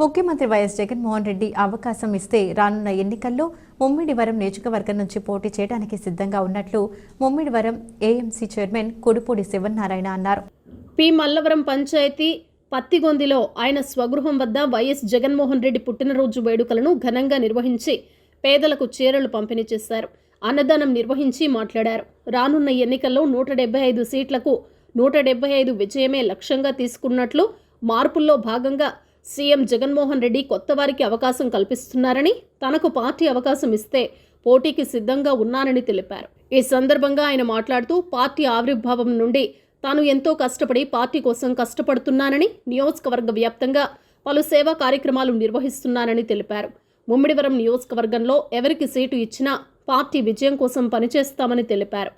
ముఖ్యమంత్రి వైఎస్ జగన్మోహన్ రెడ్డి అవకాశం ఇస్తే రానున్న ఎన్నికల్లో ముమ్మిడివరం నియోజకవర్గం నుంచి పోటీ చేయడానికి సిద్ధంగా ఉన్నట్లు ముమ్మిడివరం ఏఎంసీ చైర్మన్ కుడుపూడి శివనారాయణ అన్నారు. పి. మల్లవరం పంచాయతీ పత్తిగొందిలో ఆయన స్వగృహం వద్ద వైఎస్ జగన్మోహన్ రెడ్డి పుట్టినరోజు వేడుకలను ఘనంగా నిర్వహించి పేదలకు చీరలు పంపిణీ చేశారు. అన్నదానం నిర్వహించి మాట్లాడారు. రానున్న ఎన్నికల్లో నూట డెబ్బై ఐదు సీట్లకు నూట డెబ్బై ఐదు విజయమే లక్ష్యంగా తీసుకున్నట్లు మార్పుల్లో భాగంగా సీఎం జగన్మోహన్ రెడ్డి కొత్త వారికి అవకాశం కల్పిస్తున్నారని తనకు పార్టీ అవకాశం ఇస్తే పోటీకి సిద్ధంగా ఉన్నానని తెలిపారు. ఈ సందర్భంగా ఆయన మాట్లాడుతూ పార్టీ ఆవిర్భావం నుండి తాను ఎంతో కష్టపడి పార్టీ కోసం కష్టపడుతున్నానని నియోజకవర్గ వ్యాప్తంగా పలు సేవా కార్యక్రమాలు నిర్వహిస్తున్నానని తెలిపారు. ముమ్మిడివరం నియోజకవర్గంలో ఎవరికి సీటు ఇచ్చినా పార్టీ విజయం కోసం పనిచేస్తామని తెలిపారు.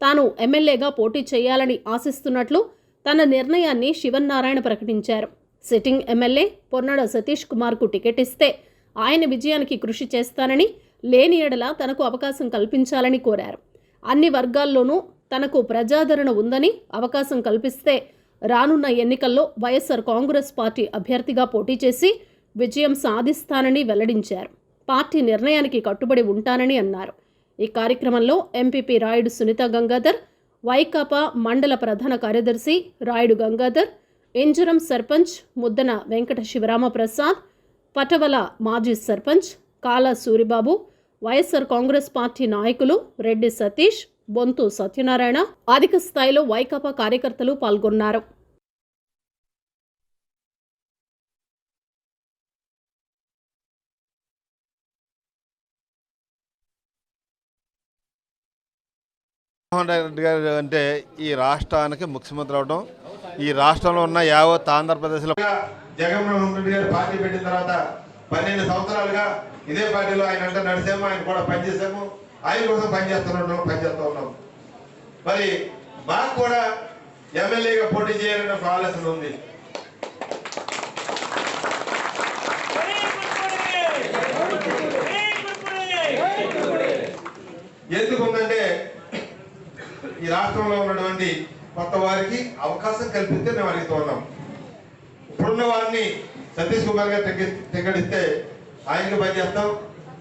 తాను ఎమ్మెల్యేగా పోటీ చేయాలని ఆశిస్తున్నట్లు తన నిర్ణయాన్ని శివన్నారాయణ ప్రకటించారు. సిట్టింగ్ ఎమ్మెల్యే పొన్నాడ సతీష్ కుమార్కు టికెట్ ఇస్తే ఆయన విజయానికి కృషి చేస్తానని లేని ఎడల తనకు అవకాశం కల్పించాలని కోరారు. అన్ని వర్గాల్లోనూ తనకు ప్రజాదరణ ఉందని అవకాశం కల్పిస్తే రానున్న ఎన్నికల్లో వైఎస్ఆర్ కాంగ్రెస్ పార్టీ అభ్యర్థిగా పోటీ చేసి విజయం సాధిస్తానని వెల్లడించారు. పార్టీ నిర్ణయానికి కట్టుబడి ఉంటానని అన్నారు. ఈ కార్యక్రమంలో ఎంపీపీ రాయుడు సునీత గంగాధర్ వైకాపా మండల ప్రధాన కార్యదర్శి రాయుడు గంగాధర్ ఇంజరం సర్పంచ్ ముద్దన వెంకట శివరామ ప్రసాద్ పటవల మాజీ సర్పంచ్ కాలా సూరిబాబు వైఎస్ఆర్ కాంగ్రెస్ పార్టీ నాయకులు రెడ్డి సతీష్ బొంతు సత్యనారాయణ అధిక స్థాయిలో వైకాపా కార్యకర్తలు పాల్గొన్నారు. జగన్మోహన్ రెడ్డి గారు అంటే ఈ రాష్ట్రానికి ముఖ్యమంత్రి అవడం ఈ రాష్ట్రంలో ఉన్న యావత్ ఆంధ్రప్రదేశ్లో జగన్మోహన్ రెడ్డి గారు పార్టీ పెట్టిన తర్వాత పన్నెండు సంవత్సరాలుగా ఇదే పార్టీలో ఆయన అంటే నడిచాము ఆయన కూడా పనిచేసాము ఆయన కోసం పనిచేస్తున్నాం పనిచేస్తూ ఉన్నాం. మరి మాకు కూడా ఎమ్మెల్యేగా పోటీ చేయాలనే ఆలోచన ఉంది. ఎందుకు ఉందంటే ఈ రాష్ట్రంలో ఉన్నటువంటి కొత్త వారికి అవకాశం కల్పిస్తే మేము అడుగుతూ ఉన్నాం. ఇప్పుడున్న వారిని సతీష్ కుమార్ గారు టికెట్ టికెట్ ఆయనకి చేస్తాం.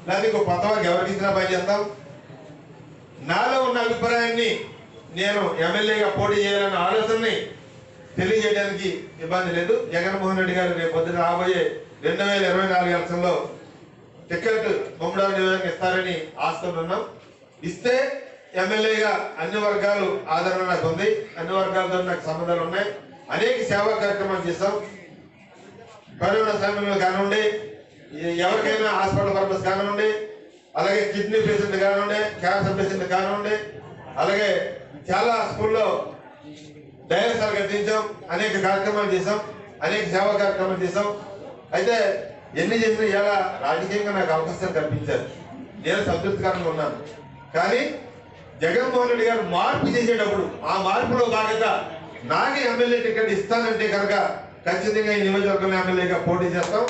లేదా ఇంకో కొత్త వారికి ఎవరికి ఇచ్చినా చేస్తాం. నాలో ఉన్న అభిప్రాయాన్ని నేను ఎమ్మెల్యేగా పోటీ చేయాలన్న ఆలోచనని తెలియజేయడానికి ఇబ్బంది లేదు. జగన్మోహన్ రెడ్డి గారు రేపు పొద్దున రాబోయే రెండు వేల ఇరవై నాలుగు ఎలక్షన్లో టికెట్ ముమ్మడి నియోజకవర్గం ఇస్తారని ఆశతో ఉన్నాం. ఇస్తే ఎమ్మెల్యేగా అన్ని వర్గాలు ఆదరణ నాకు ఉంది. అన్ని వర్గాలతో నాకు సంబంధాలు ఉన్నాయి. అనేక సేవా కార్యక్రమాలు చేస్తాం. కరోనా సమయంలో కానివ్వండి ఎవరికైనా హాస్పిటల్ పర్పస్ కానివ్వండి అలాగే కిడ్నీ పేషెంట్ కానివ్వండి క్యాన్సర్ పేషెంట్ కానివ్వండి అలాగే చాలా స్కూల్లో డైరెక్టర్ కట్టించాం. అనేక కార్యక్రమాలు చేసాం అనేక సేవా కార్యక్రమాలు చేసాం అయితే ఎన్ని చేసినా ఇలా రాజకీయంగా నాకు అవకాశాలు కల్పించారు. నేను సంతృప్తికరంగా ఉన్నాను. కానీ జగన్మోహన్ రెడ్డి గారు మార్పు చేసేటప్పుడు ఆ మార్పులో భాగంగా నాకే ఎమ్మెల్యే టికెట్ ఇస్తానంటే కనుక ఖచ్చితంగా ఈ నియోజకవర్గంలో ఎమ్మెల్యేగా పోటీ చేస్తాం.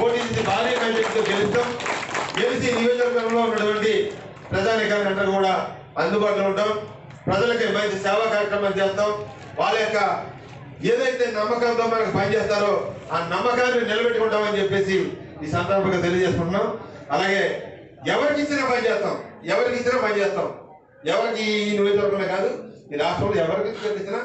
పోటీ చేసి భారీ మెజార్టీతో గెలుస్తాం. గెలిచి నియోజకవర్గంలో ఉన్నటువంటి ప్రజానికాలందరూ కూడా అందుబాటులో ఉంటాం. ప్రజలకి మంచి సేవా కార్యక్రమాలు చేస్తాం. వాళ్ళ యొక్క ఏదైతే నమ్మకంతో మనకు పనిచేస్తారో ఆ నమ్మకాన్ని నిలబెట్టుకుంటామని చెప్పేసి ఈ సందర్భంగా తెలియజేసుకుంటున్నాం. అలాగే ఎవరికి ఇచ్చినా పని చేస్తాం. ఎవరికి ఇచ్చినా పని చేస్తాం. ఎవరికి ఈ నియోజకవర్గంలో కాదు ఈ రాష్ట్రంలో ఎవరికి గెలిచినా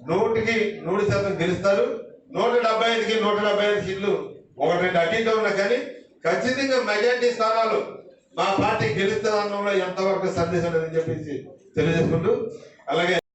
నూటికి నూరు శాతం గెలుస్తారు. నూట డెబ్బై ఐదుకి నూట డెబ్బై ఐదు సీట్లు ఒకటి రెండు అడ్డీలో ఉన్నా కానీ ఖచ్చితంగా మెజార్టీ స్థానాలు మా పార్టీ గెలుస్తుందన్నంలో ఎంతవరకు సందేశం లేదని చెప్పేసి తెలియజేసుకుంటూ అలాగే